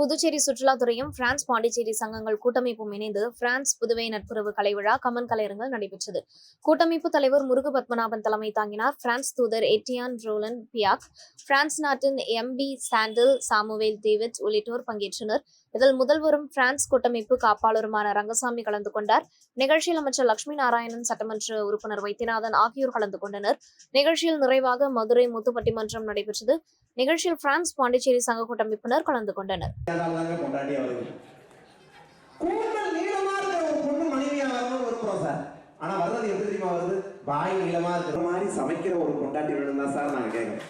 Puducherry சுற்றுலாத்துறையும் France Pondicherry சங்கங்கள் கூட்டமைப்பும் இணைந்து பிரான்ஸ் புதுவை நட்புறவு கலைவிழா கமன் கலையரங்கில் நடைபெற்றது. கூட்டமைப்பு தலைவர் முருகு பத்மநாபன் தலைமை தாங்கினார். பிரான்ஸ் தூதர் எட்டியான் ரோலன் பியாக் பிரான்ஸ் நாட்டின் எம்பி சாண்டில் சாமுவேல் டேவிட் உள்ளிட்டோர் பங்கேற்றனர். இதில் முதல்வரும் பிரான்ஸ் கூட்டமைப்பு காப்பாளருமான ரங்கசாமி கலந்து கொண்டார். நிகழ்ச்சியில் அமைச்சர் லட்சுமி நாராயணன் சட்டமன்ற உறுப்பினர் வைத்தியநாதன் ஆகியோர் கலந்து கொண்டனர். நிகழ்ச்சியில் நிறைவாக மதுரை முத்துப்பட்டிமன்றம் நடைபெற்றது. நிகழ்ச்சியில் பிரான்ஸ் பாண்டிச்சேரி சங்க கூட்டமைப்பினர் கலந்து கொண்டனர். கொண்டாடி சார். ஆனா வர்றது எப்படி தெரியுமா வருது? வாய் நீளமா இருக்கிற மாதிரி சமைக்கிற ஒரு கொண்டாட்டி வேணும் தான் சார் நாங்க கேட்கறோம்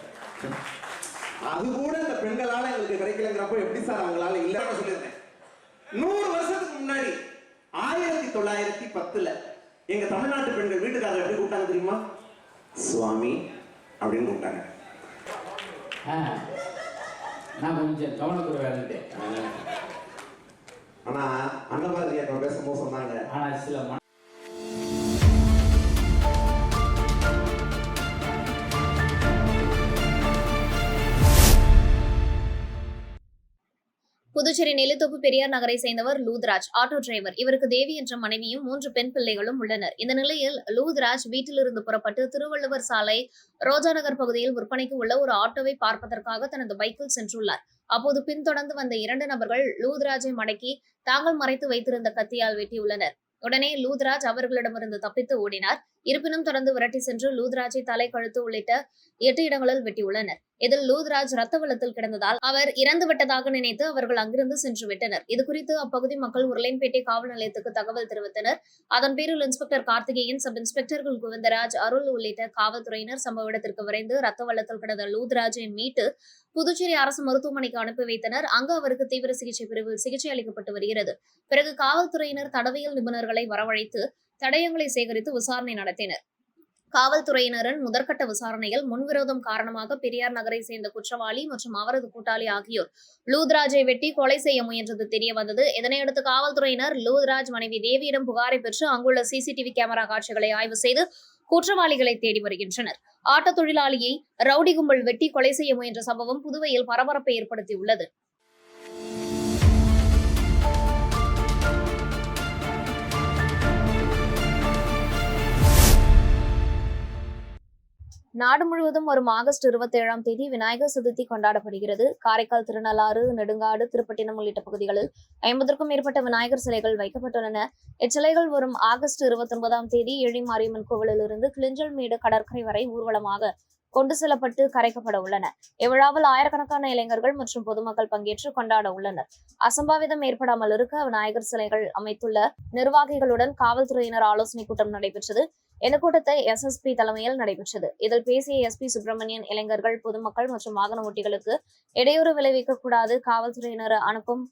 அது கூட இந்த பெண்களால எங்களுக்கு கிடைக்கலங்கிறப்போ எப்படி சார் அவங்களால இல்லைன்னு சொல்லியிருந்தேன். நூறு வருஷத்துக்கு முன்னாடி ஆயிரத்தி தொள்ளாயிரத்தி பத்துல எங்க தமிழ்நாட்டு பெண்கள் வீட்டுக்காரர் எப்படி கூப்பிட்டாங்க தெரியுமா? சுவாமி அப்படின்னு கூப்பிட்டாங்க. நான் கொஞ்சம் கவனக்குறைவா இருந்துட்டேன் ஆனா அந்த மாதிரி பேசும்போது சொன்னாங்க. ஆனா சில புதுச்சேரி நெல்லித்தோப்பு பெரியார் நகரை சேர்ந்தவர் லூத்ராஜ். Auto driver. இவருக்கு தேவி என்ற மனைவியும் மூன்று பெண் பிள்ளைகளும் உள்ளனர். இந்த நிலையில் லூத்ராஜ் வீட்டிலிருந்து புறப்பட்டு திருவள்ளுவர் சாலை ரோஜா நகர் பகுதியில் விற்பனைக்கு உள்ள ஒரு ஆட்டோவை பார்ப்பதற்காக தனது பைக்கில் சென்றுள்ளார். அப்போது பின்தொடர்ந்து வந்த இரண்டு நபர்கள் லூத்ராஜை மடக்கி தாங்கள் மறைத்து வைத்திருந்த கத்தியால் வெட்டியுள்ளனர். உடனே லூத்ராஜ் அவர்களிடமிருந்து தப்பித்து ஓடினார். இருப்பினும் தொடர்ந்து விரட்டி சென்று லூத்ராஜை தலை கழுத்து உள்ளிட்ட எட்டு இடங்களில் வெட்டியுள்ளனர். இதில் லூத்ராஜ் ரத்த வெள்ளத்தில் கிடந்ததால் அவர் இறந்து விட்டதாக நினைத்து அவர்கள் அங்கிருந்து சென்று விட்டனர். இது குறித்து அப்பகுதி மக்கள் உருளைன்பேட்டை காவல் நிலையத்துக்கு தகவல் தெரிவித்தனர். அதன் பேரில் இன்ஸ்பெக்டர் கார்த்திகேயன் சப் இன்ஸ்பெக்டர்கள் கோவிந்தராஜ் அருள் உள்ளிட்ட காவல்துறையினர் சம்பவ இடத்திற்கு விரைந்து ரத்த வெள்ளத்தில் கிடந்த லூத்ராஜை மீட்டு புதுச்சேரி அரசு மருத்துவமனைக்கு அனுப்பி வைத்தனர். அங்கு அவருக்கு தீவிர சிகிச்சை பிரிவில் சிகிச்சை அளிக்கப்பட்டு வருகிறது. பிறகு காவல்துறையினர் தடவியல் நிபுணர்களை வரவழைத்து தடயங்களை சேகரித்து விசாரணை நடத்தினர். காவல்துறையினரின் முதற்கட்ட விசாரணையில் முன்விரோதம் காரணமாக பெரியார் நகரை சேர்ந்த குற்றவாளி மற்றும் அவரது கூட்டாளி ஆகியோர் லூத்ராஜை வெட்டி கொலை செய்ய முயன்றது தெரிய வந்தது இதனையடுத்து காவல்துறையினர் லூத்ராஜ் மனைவி தேவியிடம் புகாரை பெற்று அங்குள்ள சிசிடிவி கேமரா காட்சிகளை ஆய்வு செய்து குற்றவாளிகளை தேடி வருகின்றனர். ஆட்டத் தொழிலாளியை ரவுடி கும்பல் வெட்டி கொலை செய்ய முயன்ற சம்பவம் புதுவையில் பரபரப்பை ஏற்படுத்தியுள்ளது. நாடு முழுவதும் வரும் ஆகஸ்ட் இருபத்தி ஏழாம் தேதி விநாயகர் சதுர்த்தி கொண்டாடப்படுகிறது. காரைக்கால் திருநள்ளாறு நெடுங்காடு திருப்பட்டினம் உள்ளிட்ட பகுதிகளில் ஐம்பதற்கும் மேற்பட்ட விநாயகர் சிலைகள் வைக்கப்பட்டுள்ளன. இச்சிலைகள் வரும் ஆகஸ்ட் இருபத்தி ஒன்பதாம் தேதி ஏழி கோவிலிலிருந்து கிளிஞ்சல் மேடு கடற்கரை வரை ஊர்வலமாக கொண்டு செல்லப்பட்டு கரைக்கப்பட உள்ளன. இவ்விழாவில் ஆயிரக்கணக்கான இளைஞர்கள் மற்றும் பொதுமக்கள் பங்கேற்று கொண்டாட உள்ளனர். அசம்பாவிதம் ஏற்படாமல் இருக்க விநாயகர் சிலைகள் அமைத்துள்ள நிர்வாகிகளுடன் காவல்துறையினர் ஆலோசனை கூட்டம் நடைபெற்றது. இந்த கூட்டத்தை எஸ்எஸ்பி தலைமையில் நடைபெற்றது. இதில் பேசிய எஸ்பி சுப்பிரமணியன் இளைஞர்கள் பொதுமக்கள் மற்றும் வாகன ஓட்டிகளுக்கு இடையூறு விளைவிக்க கூடாது காவல்துறையினர் அனுப்பும்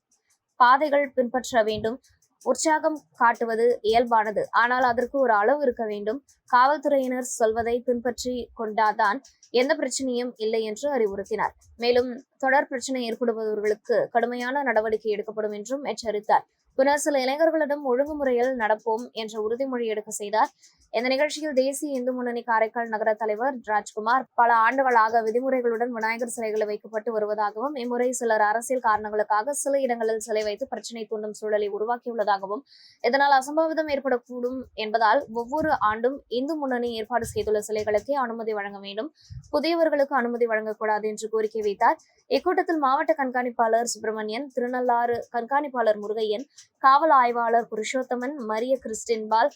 பாதைகள் பின்பற்ற வேண்டும். உற்சாகம் காட்டுவது இயல்பானது. ஆனால் அதற்கு ஒரு அளவு இருக்க வேண்டும். காவல்துறையினர் சொல்வதை பின்பற்றி கொண்டாதான் எந்த பிரச்சனையும் இல்லை என்று அறிவுறுத்தினார். மேலும் தொடர் பிரச்சனை ஏற்படுபவர்களுக்கு கடுமையான நடவடிக்கை எடுக்கப்படும் என்றும் எச்சரித்தார். பின்னர் சில இளைஞர்களிடம் ஒழுங்குமுறையில் நடப்போம் என்ற உறுதிமொழி எடுக்க செய்தார். இந்த நிகழ்ச்சியில் தேசிய இந்து முன்னணி காரைக்கால் நகர தலைவர் ராஜ்குமார் பல ஆண்டுகளாக விதிமுறைகளுடன் விநாயகர் சிலைகளை வைக்கப்பட்டு வருவதாகவும் இம்முறை சிலர் அரசியல் காரணங்களுக்காக சில இடங்களில் சிலை வைத்து பிரச்சினை தூண்டும் சூழலை உருவாக்கியுள்ளதாகவும் இதனால் அசம்பாவிதம் ஏற்படக்கூடும் என்பதால் ஒவ்வொரு ஆண்டும் இந்து முன்னணி ஏற்பாடு செய்துள்ள சிலைகளுக்கே அனுமதி வழங்க வேண்டும். புதியவர்களுக்கு அனுமதி வழங்கக்கூடாது என்று கோரிக்கை வைத்தார். இக்கூட்டத்தில் மாவட்ட கண்காணிப்பாளர் சுப்பிரமணியன் திருநள்ளாறு கண்காணிப்பாளர் முருகையன் காவல் ஆய்வாளர் புருஷோத்தமன் மரிய கிறிஸ்டின்பால்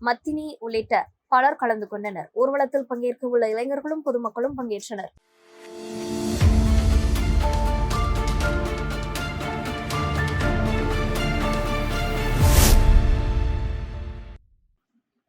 மத்தினி உள்ளிட்ட பலர் கலந்து கொண்டனர். ஊர்வலத்தில் பங்கேற்க உள்ள இளைஞர்களும் பொதுமக்களும் பங்கேற்றனர்.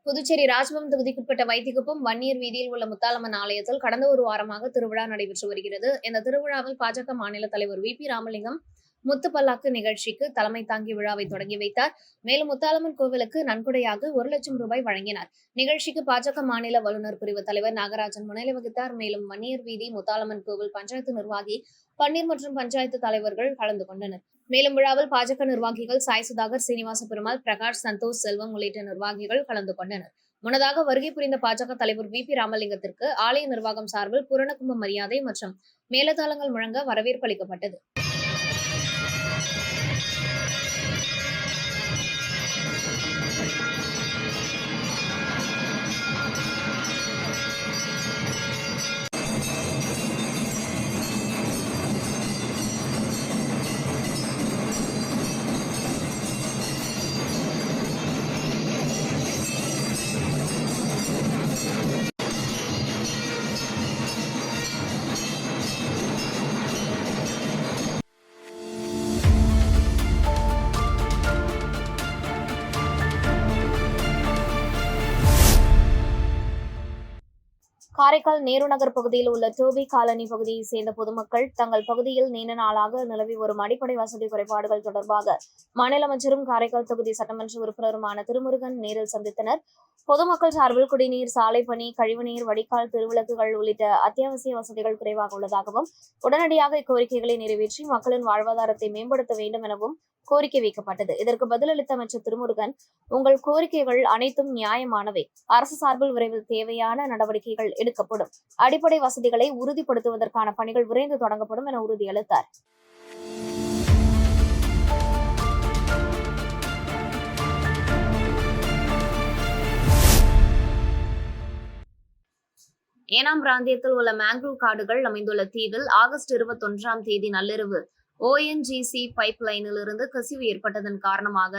புதுச்சேரி ராஜ்பவன் தொகுதிக்குட்பட்ட வைத்திக்குப்பம் வன்னியர் வீதியில் உள்ள முத்தாலம்மன் ஆலயத்தில் கடந்த ஒரு வாரமாக திருவிழா நடைபெற்று வருகிறது. இந்த திருவிழாவில் பாஜக மாநில தலைவர் வி. பி. ராமலிங்கம் முத்து பல்லாக்கு நிகழ்ச்சிக்கு தலைமை தாங்கி விழாவை தொடங்கி வைத்தார். மேலும் முத்தாலம்மன் கோவிலுக்கு நன்கொடையாக ஒரு லட்சம் ரூபாய் வழங்கினார். நிகழ்ச்சிக்கு பாஜக மாநில வல்லுநர் பிரிவு தலைவர் நாகராஜன் முன்னிலை வகித்தார். மேலும் மன்னியர் வீதி முத்தாலம்மன் கோவில் பஞ்சாயத்து நிர்வாகி பன்னீர் மற்றும் பஞ்சாயத்து தலைவர்கள் கலந்து கொண்டனர். மேலும் விழாவில் பாஜக நிர்வாகிகள் சாய் சுதாகர் சீனிவாச பெருமாள் பிரகாஷ் சந்தோஷ் செல்வம் உள்ளிட்ட நிர்வாகிகள் கலந்து கொண்டனர். முன்னதாக வருகை புரிந்த பாஜக தலைவர் வி. பி. ராமலிங்கத்திற்கு ஆலய நிர்வாகம் சார்பில் பூரணகும்ப மரியாதை மற்றும் மேலதாளங்கள் முழங்க வரவேற்பு அளிக்கப்பட்டது. காரைக்கால் நேரு நகர் பகுதியில் உள்ள டோபி காலனி பகுதியை சேர்ந்த பொதுமக்கள் தங்கள் பகுதியில் நீண்ட நாளாக நிலவி வரும் அடிப்படை வசதி குறைபாடுகள் தொடர்பாக மாநில அமைச்சரும் காரைக்கால் தொகுதி சட்டமன்ற உறுப்பினருமான திருமுருகன் நேரில் சந்தித்தனர். பொதுமக்கள் சார்பில் குடிநீர் சாலை பணி கழிவுநீர் வடிகால் திருவிளக்குகள் உள்ளிட்ட அத்தியாவசிய வசதிகள் குறைவாக உள்ளதாகவும் உடனடியாக இக்கோரிக்கைகளை நிறைவேற்றி மக்களின் வாழ்வாதாரத்தை மேம்படுத்த வேண்டும் எனவும் கோரிக்கை வைக்கப்பட்டது. இதற்கு பதிலளித்த அமைச்சர் திருமுருகன் உங்கள் கோரிக்கைகள் அனைத்தும் நியாயமானவை. அரசு சார்பில் விரைவில் தேவையான நடவடிக்கைகள் எடுக்கப்படும். அடிப்படை வசதிகளை உறுதிப்படுத்துவதற்கான பணிகள் விரைந்து தொடங்கப்படும் என உறுதியளித்தார். ஏனாம் பிராந்தியத்தில் உள்ள மேங்க்ரூவ் காடுகள் அமைந்துள்ள தீவில் ஆகஸ்ட் இருபத்தொன்றாம் தேதி நள்ளிரவு ஓஎன்ஜிசி பைப் லைனிலிருந்து கசிவு ஏற்பட்டதன் காரணமாக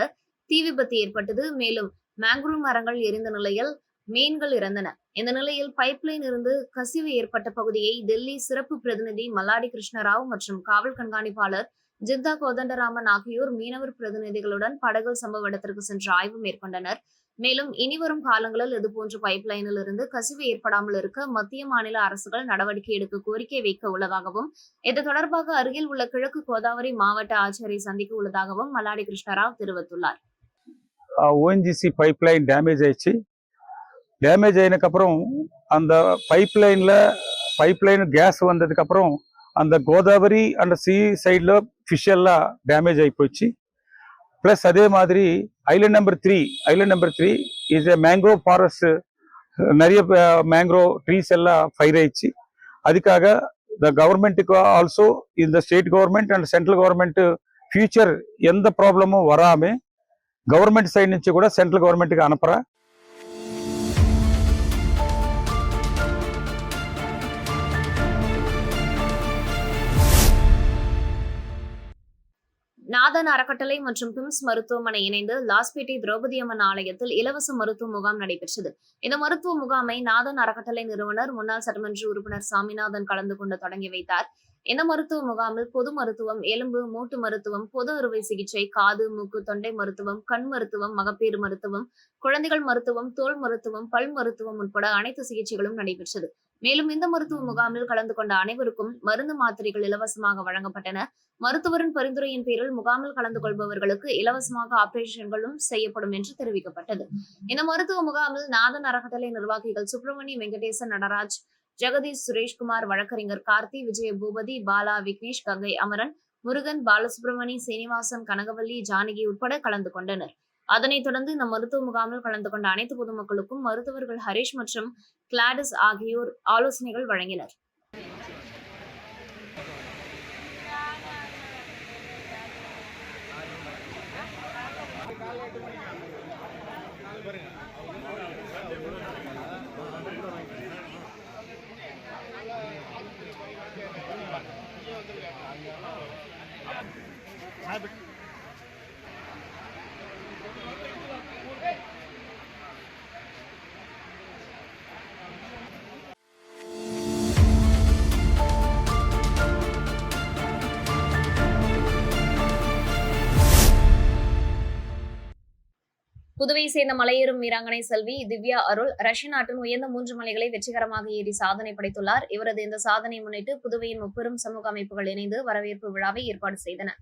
தீ விபத்து ஏற்பட்டது. மேலும் மேங்க்ரூவ் மரங்கள் எரிந்த நிலையில் மீன்கள் இறந்தன. இந்த நிலையில் பைப்லைன் இருந்து கசிவு ஏற்பட்ட பகுதியை டெல்லி சிறப்பு பிரதிநிதி மல்லாடி கிருஷ்ணராவ் மற்றும் காவல் கண்காணிப்பாளர் ஜித்தா கோதண்டராமன் ஆகியோர் மீனவர் பிரதிநிதிகளுடன் படகு சம்பவ இடத்திற்கு சென்று ஆய்வு மேற்கொண்டனர். மேலும் இனிவரும் காலங்களில் இதுபோன்ற பைப் லைனில் இருந்து கசிவு ஏற்படாமல் இருக்க மத்திய மாநில அரசுகள் நடவடிக்கை எடுக்க கோரிக்கை வைக்க உள்ளதாகவும் இது தொடர்பாக அருகில் உள்ள கிழக்கு கோதாவரி மாவட்ட ஆட்சியரை சந்திக்க உள்ளதாகவும் மல்லாடி கிருஷ்ணராவ் தெரிவித்துள்ளார். ஓஎன்ஜிசி பைப் லைன் டேமேஜ் ஆயிடுச்சு. டேமேஜ் ஆயினக்கப்புறம் அந்த பைப் லைனில் பைப் லைன் கேஸ் வந்ததுக்கப்புறம் அந்த கோதாவரி அந்த சி சைடில் ஃபிஷ் எல்லாம் டேமேஜ் ஆகி போச்சு ப்ளஸ் அதே மாதிரி island number three island number three is a mangrove forest நிறைய மேங்க்ரோ ட்ரீஸ் எல்லாம் ஃபைர் ஆயிடுச்சு அதுக்காக த கவர்மெண்ட்டுக்கு ஆல்சோ இந்த state government and central government future எந்த ப்ராப்ளமும் வராமல் గవర్నమెంట్ సైడ్ నుంచి కూడా సెంట్రల్ గవర్నమెంట్కి అనపరా நாதன் அறக்கட்டளை மற்றும் பிம்ஸ் மருத்துவமனை இணைந்து லாஸ்பேட்டை திரௌபதி அம்மன் ஆலயத்தில் இலவச மருத்துவ முகாம் நடைபெற்றது. இந்த மருத்துவ முகாமை நாதன் அறக்கட்டளை நிறுவனர் முன்னாள் சட்டமன்ற உறுப்பினர் சாமிநாதன் கலந்து கொண்டு தொடங்கி வைத்தார். இந்த மருத்துவ முகாமில் பொது மருத்துவம் எலும்பு மூட்டு மருத்துவம் பொது அறுவை சிகிச்சை காது மூக்கு தொண்டை மருத்துவம் கண் மருத்துவம் மகப்பேறு மருத்துவம் குழந்தைகள் மருத்துவம் தோல் மருத்துவம் பல் மருத்துவம் உட்பட அனைத்து சிகிச்சைகளும் நடைபெற்றது. மேலும் இந்த மருத்துவ முகாமில் கலந்து கொண்ட அனைவருக்கும் மருந்து மாத்திரைகள் இலவசமாக வழங்கப்பட்டன. மருத்துவரின் பரிந்துரையின் பேரில் முகாமில் கலந்து கொள்பவர்களுக்கு இலவசமாக ஆபரேஷன்களும் செய்யப்படும் என்று தெரிவிக்கப்பட்டது. இந்த மருத்துவ முகாமில் நாதன் அறக்கட்டளை நிர்வாகிகள் சுப்பிரமணிய வெங்கடேசன் நடராஜ் ஜெகதீஷ் சுரேஷ்குமார் வழக்கறிஞர் கார்த்தி விஜய பூபதி பாலா விக்னேஷ் கங்கை அமரன் முருகன் பாலசுப்ரமணி சீனிவாசன் கனகவல்லி ஜானகி உட்பட கலந்து கொண்டனர். அதனைத் தொடர்ந்து இந்த மருத்துவ முகாமில் கலந்து கொண்ட அனைத்து பொதுமக்களுக்கும் மருத்துவர்கள் ஹரிஷ் மற்றும் கிளாடிஸ் ஆகியோர் ஆலோசனைகள் வழங்கினர். புதுவை சேர்ந்த மலையேறும் வீராங்கனை செல்வி திவ்யா அருள் ரஷ்ய நாட்டின் உயர்ந்த மூன்று மலைகளை வெற்றிகரமாக ஏறி சாதனை படைத்துள்ளார். இவரது இந்த சாதனை முன்னிட்டு புதுவையின் முப்பெரும் சமூக அமைப்புகள் இணைந்து வரவேற்பு விழாவை ஏற்பாடு செய்தன.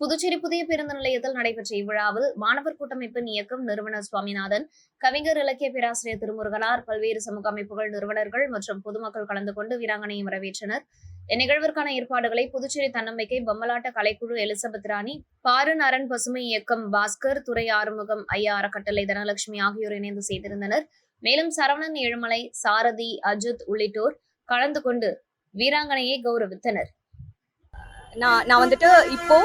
புதுச்சேரி புதிய பேருந்து நிலையத்தில் நடைபெற்ற இவ்விழாவில் மாணவர் கூட்டமைப்பின் இயக்கம் நிறுவனர் சுவாமிநாதன் கவிஞர் இலக்கிய பேராசிரியர் திருமுருகனார் பல்வேறு சமூக அமைப்புகள் நிறுவனர்கள் மற்றும் பொதுமக்கள் கலந்து கொண்டு வீராங்கனையை வரவேற்றனர். இந்நிகழ்விற்கான ஏற்பாடுகளை புதுச்சேரி தன்னம்பிக்கை பொம்மலாட்ட கலைக்குழு எலிசபெத் ராணி பாரு பசுமை இயக்கம் பாஸ்கர் துறை ஆறுமுகம் ஐயா அறக்கட்டளை தனலட்சுமி ஆகியோர் இணைந்து செய்திருந்தனர். மேலும் சரவணன் ஏழுமலை சாரதி அஜித் உள்ளிட்டோர் கலந்து கொண்டு வீராங்கனையை கௌரவித்தனர். நான் நான் வந்துட்டு இப்போ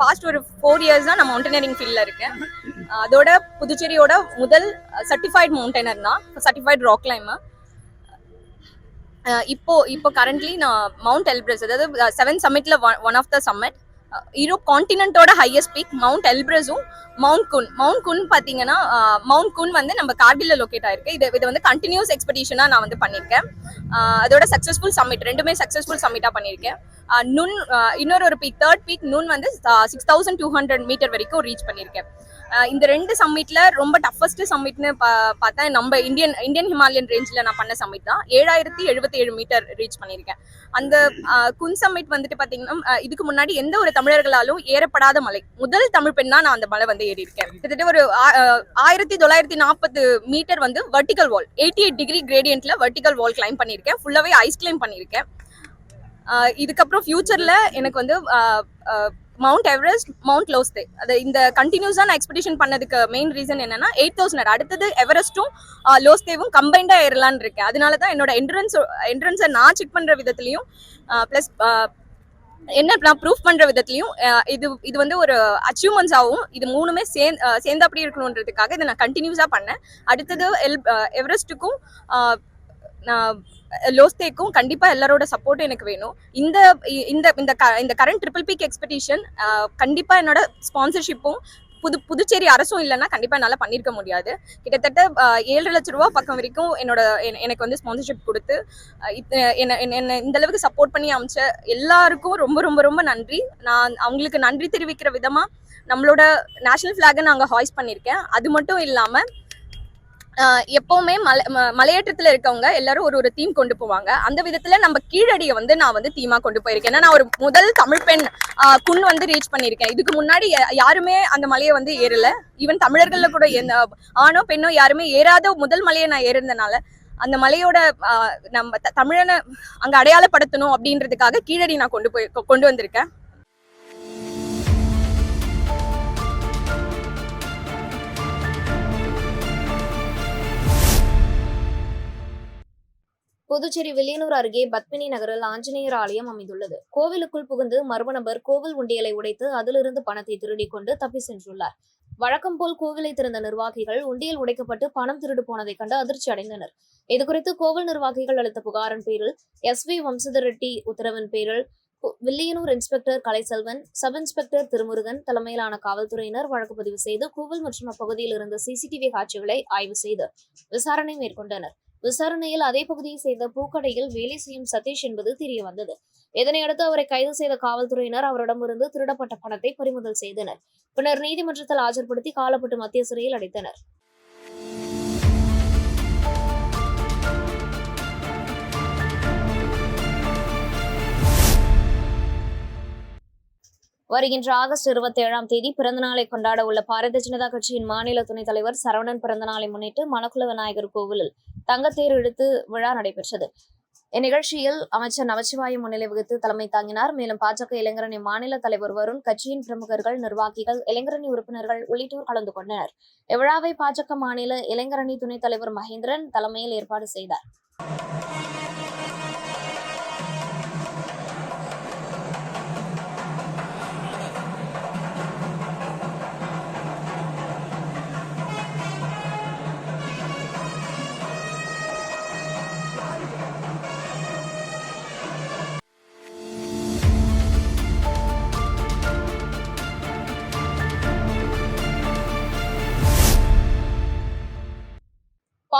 பாஸ்ட் ஒரு ஃபோர் இயர்ஸ் தான் நான் மவுண்டனரிங் ஃபீல்டில் இருக்கேன். அதோட புதுச்சேரியோட முதல் சர்டிஃபைட் மவுண்டனர் தான். சர்டிஃபைட் ராக் கிளைமர் இப்போ இப்போ கரண்ட்லி நான் மவுண்ட் எல்பிரஸ் அதாவது seven சம்மிட்ல one of the summit Europe காண்டினென்ட்டோட highest peak mount எல்பிரஸும் மவுண்ட் குன் மவுண்ட் குன் பார்த்தீங்கன்னா மவுண்ட் குன் வந்து நம்ம கார்கில்ல லொக்கேட் ஆயிருக்கு. இது இது வந்து கண்டினியூஸ் எக்ஸ்பெடிஷனாக நான் வந்து பண்ணியிருக்கேன். அதோட சக்ஸஸ்ஃபுல் சம்மிட் ரெண்டுமே சக்ஸஸ்ஃபுல் சம்மிட்டாக பண்ணியிருக்கேன். நுண் இன்னொரு ஒரு பீக் தேர்ட் பீக் நுண் வந்து six thousand two hundred metre வரைக்கும் ரீச் பண்ணியிருக்கேன். இந்த ரெண்டு சம்மிட்ல ரொம்ப டஃபஸ்ட் சம்மிட்னு பார்த்தா நம்ம இந்தியன் இந்தியன் ஹிமாலயன் ரேஞ்சில் நான் பண்ண சம்மிட் தான். ஏழாயிரத்தி எழுபத்தி ஏழு மீட்டர் ரீச் பண்ணியிருக்கேன். அந்த குன் சம்மிட் வந்துட்டு பார்த்தீங்கன்னா இதுக்கு முன்னாடி எந்த ஒரு தமிழர்களாலும் ஏறப்படாத மலை. முதல் தமிழ் பெண்ணா நான் அந்த மலை வந்து ஏறி இருக்கேன் கிட்டத்தட்ட ஒரு ஆயிரத்தி தொள்ளாயிரத்தி நாற்பது மீட்டர் வந்து vertical wall eighty eight degree கிரேடியன்ட்ல vertical wall climb பண்ணியிருக்கேன். ஃபுல்லாகவே ஐஸ் கிளைம் பண்ணியிருக்கேன். இதுக்கப்புறம் ஃபியூச்சரில் எனக்கு வந்து மவுண்ட் எவரெஸ்ட் மவுண்ட் லோஸ்தே அது இந்த கண்டினியூஸாக நான் எக்ஸ்பெடிஷன் பண்ணதுக்கு மெயின் ரீசன் என்னன்னா எயிட் தௌசண்ட் அடுத்தது எவரெஸ்ட்டும் லோஸ்தேவும் கம்பைண்டாக ஏறலான்னு இருக்கேன் அதனால தான் என்னோட என்ட்ரன்ஸ் என்ட்ரன்ஸை நான் செக் பண்ணுற விதத்துலையும் ப்ளஸ் என்ன நான் ப்ரூஃப் பண்ணுற விதத்துலையும் இது இது வந்து ஒரு அச்சீவ்மெண்ட்ஸ் ஆகும் இது மூணுமே சேர்ந்து சேர்ந்து அப்படி இருக்கணுன்றதுக்காக இதை நான் கண்டினியூஸாக பண்ணேன். அடுத்தது எல் எவரெஸ்ட்டுக்கும் நான் லோஸ்தேக்கும் கண்டிப்பா எல்லாரோட சப்போர்ட்டும் எனக்கு வேணும். இந்த இந்த இந்த க- இந்த கரண்ட் ட்ரிபிள் பிக் எக்ஸ்பெடிஷன் கண்டிப்பா என்னோட ஸ்பான்சர்ஷிப்பும் புது புதுச்சேரி அரசும் இல்லைன்னா கண்டிப்பா என்னால் பண்ணியிருக்க முடியாது. கிட்டத்தட்ட ஏழு ஏழரை லட்ச ரூபா பக்கம் வரைக்கும் என்னோட எனக்கு வந்து ஸ்பான்சர்ஷிப் கொடுத்து என்ன என்ன- இந்த அளவுக்கு சப்போர்ட் பண்ணி அமைச்ச எல்லாருக்கும் ரொம்ப ரொம்ப ரொம்ப நன்றி. நான் அவங்களுக்கு நன்றி தெரிவிக்கிற விதமா நம்மளோட நேஷனல் ஃப்ளாகை நாங்கள் ஹாய்ஸ் பண்ணியிருக்கேன் அது மட்டும் இல்லாம எப்பவுமே மலை ம- மலையேற்றத்துல இருக்கவங்க எல்லாரும் ஒரு ஒரு தீம் கொண்டு போவாங்க. அந்த விதத்துல நம்ம கீழடியை வந்து நான் வந்து தீமா கொண்டு போயிருக்கேன். ஏன்னா நான் ஒரு முதல் தமிழ் பெண் குன் வந்து ரீச் பண்ணியிருக்கேன். இதுக்கு முன்னாடி யாருமே அந்த மலையை வந்து ஏறல. ஈவன் தமிழர்கள்ல கூட எந்த ஆணோ பெண்ணோ யாருமே ஏறாத முதல் மலையை நான் ஏறினதுனால அந்த மலையோட நம்ம த- தமிழனை அங்க அடையாளப்படுத்தணும் அப்படின்றதுக்காக கீழடி நான் கொண்டு போய் கொ- கொண்டு வந்திருக்கேன். புதுச்சேரி வில்லியனூர் அருகே பத்மினி நகரில் ஆஞ்சநேயர் ஆலயம் அமைந்துள்ளது. கோவிலுக்குள் புகுந்து மர்ம நபர் கோவில் உண்டியலை உடைத்து அதிலிருந்து பணத்தை திருடிக் கொண்டு தப்பி சென்றுள்ளார். வழக்கம் போல் கோவிலை திறந்த நிர்வாகிகள் உண்டியல் உடைக்கப்பட்டு பணம் திருடு போனதை கண்டு அதிர்ச்சி அடைந்தனர். இதுகுறித்து கோவில் நிர்வாகிகள் அளித்த புகாரின் பேரில் எஸ் வி வம்சதர் ரெட்டி உத்தரவின் பேரில் Villianur inspector Kalaiselvan sub inspector Thirumurugan தலைமையிலான காவல்துறையினர் வழக்கு பதிவு செய்து கோவில் மற்றும் அப்பகுதியில் இருந்த சிசிடிவி காட்சிகளை ஆய்வு செய்து விசாரணை மேற்கொண்டனர். விசாரணையில் அதே பகுதியை சேர்ந்த பூக்கடையில் வேலை செய்யும் சதீஷ் என்பது தெரிய வந்தது இதனையடுத்து அவரை கைது செய்த காவல்துறையினர் அவரிடமிருந்து திருடப்பட்ட பணத்தை பறிமுதல் செய்தனர். பின்னர் நீதிமன்றத்தில் ஆஜர்படுத்தி காலப்பட்டு மத்திய சிறையில் அடைத்தனர். வருகின்ற ஆகஸ்ட் இருபத்தி ஏழாம் தேதி பிறந்தநாளை கொண்டாட உள்ள பாரதிய ஜனதா கட்சியின் மாநில துணைத் தலைவர் சரவணன் பிறந்தநாளை முன்னிட்டு மணக்குள விநாயகர் கோவிலில் தங்கத்தேர் இழுத்து விழா நடைபெற்றது. இந்நிகழ்ச்சியில் அமைச்சர் நமச்சிவாயம் முன்னிலை வகித்து தலைமை தாங்கினார். மேலும் பாஜக இளைஞரணி மாநில தலைவர் வருண் கட்சியின் பிரமுகர்கள் நிர்வாகிகள் இளைஞரணி உறுப்பினர்கள் உள்ளிட்டோர் கலந்து கொண்டனர். இவ்விழாவை பாஜக மாநில இளைஞரணி துணைத் தலைவர் மகேந்திரன் தலைமையில் ஏற்பாடு செய்தார்.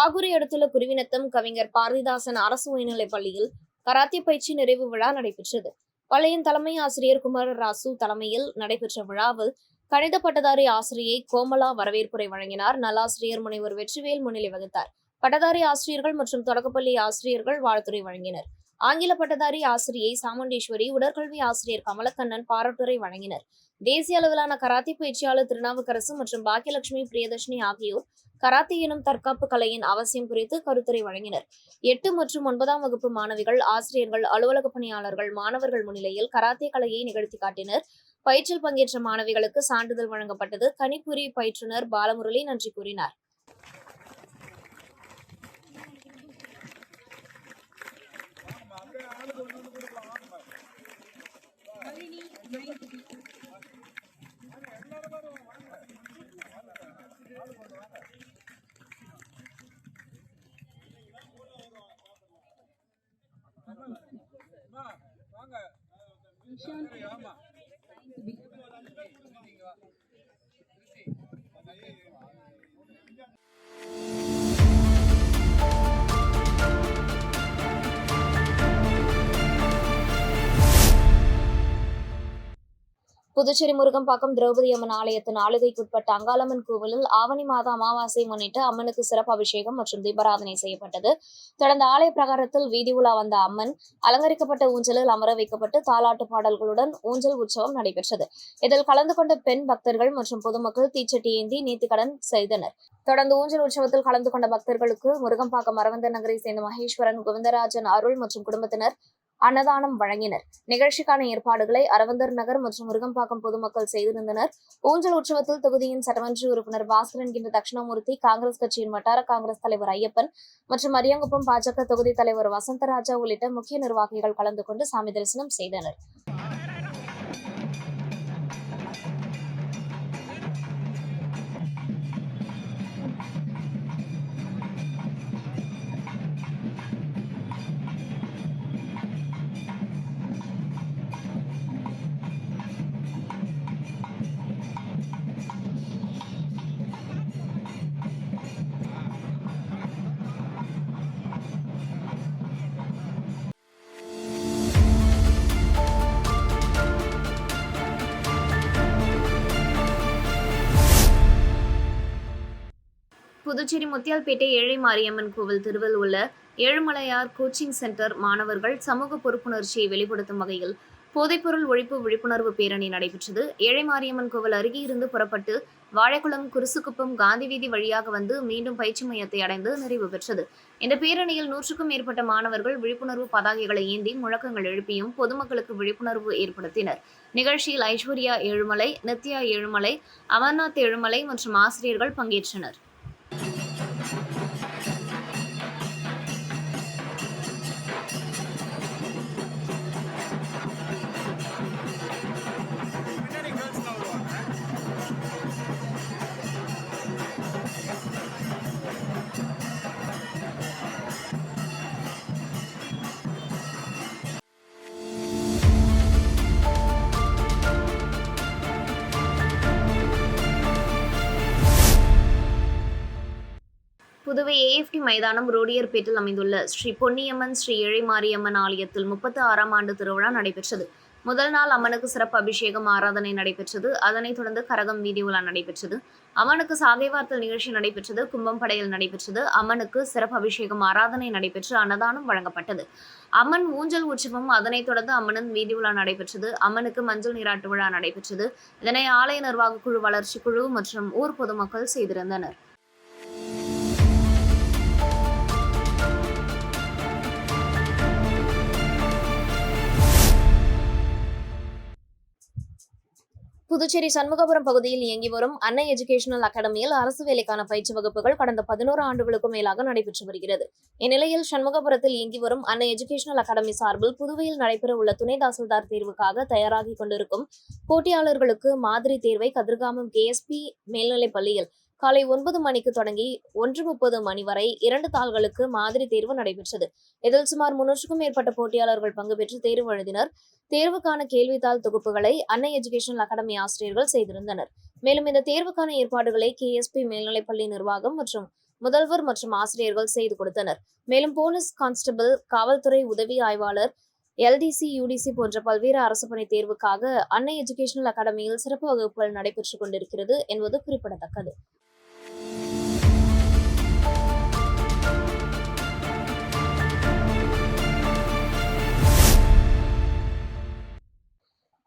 பாகூரை அடுத்துள்ள குருவினத்தம் கவிஞர் பாரதிதாசன் அரசு உயர்நிலைப் பள்ளியில் கராத்தே பயிற்சி நிறைவு விழா நடைபெற்றது. பள்ளியின் தலைமை ஆசிரியர் குமார ராசு தலைமையில் நடைபெற்ற விழாவில் கணித பட்டதாரி ஆசிரியை கோமலா வரவேற்புரை வழங்கினார். நல்லாசிரியர் முனைவர் வெற்றிவேல் முன்னிலை வகித்தார். பட்டதாரி ஆசிரியர்கள் மற்றும் தொடக்கப்பள்ளி ஆசிரியர்கள் வாழ்த்துரை வழங்கினர். ஆங்கில பட்டதாரி ஆசிரியை சாமுண்டீஸ்வரி உடற்கல்வி ஆசிரியர் கமலக்கண்ணன் பாராட்டுரை வழங்கினர். தேசிய அளவிலான கராத்தி பயிற்சியாளர் திருநாவுக்கரசு மற்றும் பாக்கியலட்சுமி பிரியதர்ஷினி ஆகியோர் கராத்தே எனும் தற்காப்பு கலையின் அவசியம் குறித்து கருத்துரை வழங்கினர். எட்டு மற்றும் ஒன்பதாம் வகுப்பு மாணவிகள் ஆசிரியர்கள் அலுவலக பணியாளர்கள் மாணவர்கள் முன்னிலையில் கராத்தே கலையை நிகழ்த்தி காட்டினர். பயிற்சியில் பங்கேற்ற மாணவிகளுக்கு சான்றிதழ் வழங்கப்பட்டது. கணிப்புரி பயிற்றுனர் பாலமுரளி நன்றி கூறினார். 先这吧 புதுச்சேரி முருகம்பாக்கம் திரௌபதி அம்மன் ஆலயத்தின் ஆளுகைக்குட்பட்ட அங்காளம்மன் கோவிலில் ஆவணி மாத அமாவாசை முன்னிட்டு அம்மனுக்கு சிறப்பு அபிஷேகம் மற்றும் தீபாராதனை செய்யப்பட்டது. தொடர்ந்து ஆலய பிரகாரத்தில் வீதி உலா வந்த அம்மன் அலங்கரிக்கப்பட்ட ஊஞ்சலில் அமர வைக்கப்பட்டு தாலாட்டு பாடல்களுடன் ஊஞ்சல் உற்சவம் நடைபெற்றது. இதில் கலந்து கொண்ட பெண் பக்தர்கள் மற்றும் பொதுமக்கள் தீச்சட்டி ஏந்தி நீத்திக்கடன் செய்தனர். தொடர்ந்து ஊஞ்சல் உற்சவத்தில் கலந்து கொண்ட பக்தர்களுக்கு முருகம்பாக்கம் அரவந்தர் நகரை சேர்ந்த மகேஸ்வரன் கோவிந்தராஜன் அருள் மற்றும் குடும்பத்தினர் அன்னதானம் வழங்கினர். நிகழ்ச்சிக்கான ஏற்பாடுகளை அரவந்தர் நகர் மற்றும் முருகம்பாக்கம் பொதுமக்கள் செய்திருந்தனர் ஊஞ்சல் உற்சவத்தில் தொகுதியின் சட்டமன்ற உறுப்பினர் பாஸ்கர் என்கின்ற தட்சிணாமூர்த்தி காங்கிரஸ் கட்சியின் வட்டார காங்கிரஸ் தலைவர் ஐயப்பன் மற்றும் அரியங்குப்பம் பாஜக தொகுதி தலைவர் வசந்தராஜா உள்ளிட்ட முக்கிய நிர்வாகிகள் கலந்து கொண்டு சாமி தரிசனம் செய்தனர். புதுச்சேரி முத்தியால்பேட்டை ஏழை மாரியம்மன் கோவில் திருவில் உள்ள ஏழுமலையார் கோச்சிங் சென்டர் மாணவர்கள் சமூக பொறுப்புணர்ச்சியை வெளிப்படுத்தும் வகையில் போதைப்பொருள் ஒழிப்பு விழிப்புணர்வு பேரணி நடைபெற்றது. ஏழை மாரியம்மன் கோவில் அருகே இருந்து புறப்பட்டு வாழைக்குளம் குருசுக்குப்பம் காந்தி வீதி வழியாக வந்து மீண்டும் பயிற்சி மையத்தை அடைந்து நிறைவு பெற்றது. இந்த பேரணியில் நூற்றுக்கும் மேற்பட்ட மாணவர்கள் விழிப்புணர்வு பதாகைகளை ஏந்தி முழக்கங்கள் எழுப்பியும் பொதுமக்களுக்கு விழிப்புணர்வு ஏற்படுத்தினர். நிகழ்ச்சியில் ஐஸ்வர்யா ஏழுமலை நித்யா ஏழுமலை அமர்நாத் ஏழுமலை மற்றும் ஆசிரியர்கள் பங்கேற்றனர். புதுவை ஏஎஃப்டி மைதானம் ரோடியர்பேட்டில் அமைந்துள்ள ஸ்ரீ பொன்னியம்மன் ஸ்ரீ ஏழைமாரியம்மன் ஆலயத்தில் முப்பத்தி ஆறாம் ஆண்டு திருவிழா நடைபெற்றது. முதல் நாள் அம்மனுக்கு சிறப்பு அபிஷேகம் ஆராதனை நடைபெற்றது. அதனைத் தொடர்ந்து கரகம் வீதி உலா நடைபெற்றது. அம்மனுக்கு சாகைவார்த்தல் நிகழ்ச்சி நடைபெற்றது. கும்பம் படையல் நடைபெற்றது. அம்மனுக்கு சிறப்பு அபிஷேகம் ஆராதனை நடைபெற்று அன்னதானம் வழங்கப்பட்டது. அம்மன் ஊஞ்சல் உற்சவம் அதனைத் தொடர்ந்து அம்மனின் வீதி உலா நடைபெற்றது. அம்மனுக்கு மஞ்சள் நீராட்டு விழா நடைபெற்றது. இதனை ஆலய நிர்வாக குழு வளர்ச்சி குழு மற்றும் ஊர் பொதுமக்கள் செய்திருந்தனர். புதுச்சேரி சண்முகபுரம் பகுதியில் இயங்கி வரும் அன்னை எஜுகேஷனல் அகாடமியில் அரசு வேலைக்கான பயிற்சி வகுப்புகள் கடந்த பதினோரு ஆண்டுகளுக்கும் மேலாக நடைபெற்று வருகிறது. இந்நிலையில் சண்முகபுரத்தில் இயங்கி வரும் அன்னை எஜுகேஷனல் அகாடமி சார்பில் புதுவையில் நடைபெற உள்ள துணை தாசில்தார் தேர்வுக்காக தயாராகி கொண்டிருக்கும் போட்டியாளர்களுக்கு மாதிரி தேர்வை கதிர்காமம் கேஎஸ்பி மேல்நிலைப் பள்ளியில் காலை ஒன்பது மணிக்கு தொடங்கி ஒன்று முப்பது மணி வரை இரண்டு தாள்களுக்கு மாதிரி தேர்வு நடைபெற்றது. இதில் சுமார் முன்னூற்றுக்கும் மேற்பட்ட போட்டியாளர்கள் பங்கு பெற்று தேர்வு எழுதினர். தேர்வுக்கான கேள்வித்தாள் தொகுப்புகளை அன்னை எஜுகேஷனல் அகாடமி ஆசிரியர்கள் செய்திருந்தனர். மேலும் இந்த தேர்வுக்கான ஏற்பாடுகளை கேஎஸ்பி மேல்நிலைப்பள்ளி நிர்வாகம் மற்றும் முதல்வர் மற்றும் ஆசிரியர்கள் செய்து கொடுத்தனர். மேலும் போலீஸ் கான்ஸ்டபிள் காவல்துறை உதவி ஆய்வாளர் எல்டிசி யூடிசி போன்ற பல்வேறு அரசு பணி தேர்வுக்காக அன்னை எஜுகேஷனல் அகாடமியில் சிறப்பு வகுப்புகள் நடைபெற்றுக் கொண்டிருக்கிறது என்பது குறிப்பிடத்தக்கது.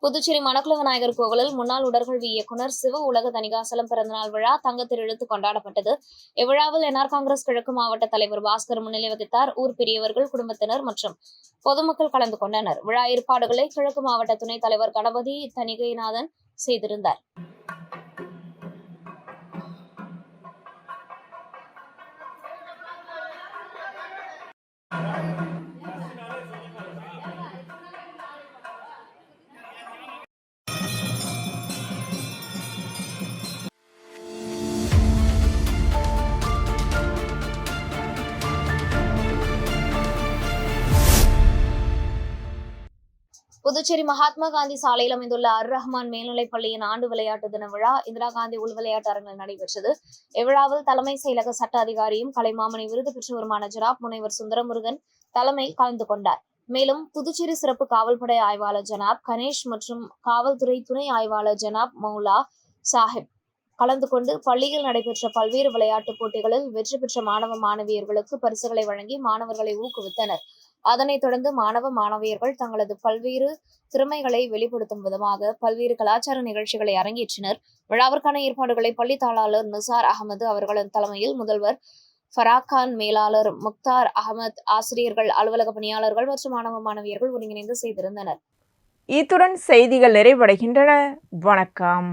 புதுச்சேரி மணக்குள விநாயகர் கோவிலில் முன்னாள் உடற்கல்வி இயக்குனர் சிவ உலக தணிகாசலம் பிறந்தநாள் விழா தங்கத்தில் இழுத்து கொண்டாடப்பட்டது. இவ்விழாவில் என்ஆர் காங்கிரஸ் கிழக்கு மாவட்ட தலைவர் பாஸ்கர் முன்னிலை வகித்தார். ஊர் பெரியவர்கள் குடும்பத்தினர் மற்றும் பொதுமக்கள் கலந்து கொண்டனர். விழா ஏற்பாடுகளை கிழக்கு மாவட்ட துணைத் தலைவர் கணபதி தணிகைநாதன் செய்திருந்தார். புதுச்சேரி மகாத்மா காந்தி சாலையில் அமைந்துள்ள அர் ரஹ்மான் மேல்நிலைப் பள்ளியின் ஆண்டு விளையாட்டு தின விழா இந்திரா காந்தி உள் விளையாட்டு அரங்கில் நடைபெற்றது. இவ்விழாவில் தலைமை செயலக சட்ட அதிகாரியும் கலைமாமணி விருது பெற்றவருமான ஜெராப் முனைவர் சுந்தரமுருகன் தலைமை கலந்து கொண்டார். மேலும் புதுச்சேரி சிறப்பு காவல்படை ஆய்வாளர் ஜனாப் கணேஷ் மற்றும் காவல்துறை துணை ஆய்வாளர் ஜனாப் மௌலா சாஹிப் கலந்து கொண்டு பள்ளியில் நடைபெற்ற பல்வேறு விளையாட்டுப் போட்டிகளில் வெற்றி பெற்ற மாணவ மாணவியர்களுக்கு பரிசுகளை வழங்கி மாணவர்களை ஊக்குவித்தனர். அதனைத் தொடர்ந்து மாணவ மாணவியர்கள் தங்களது பல்வேறு திறமைகளை வெளிப்படுத்தும் விதமாக பல்வேறு கலாச்சார நிகழ்ச்சிகளை அரங்கேற்றினர். விழாவிற்கான ஏற்பாடுகளை பள்ளி தாளாளர் நிசார் அகமது அவர்களின் தலைமையில் முதல்வர் ஃபராக்கான் மேலாளர் முக்தார் அகமத் ஆசிரியர்கள் அலுவலக பணியாளர்கள் மற்றும் மாணவ மாணவியர்கள் ஒருங்கிணைந்து செய்திருந்தனர். இத்துடன் செய்திகள் நிறைவடைகின்றன. வணக்கம்.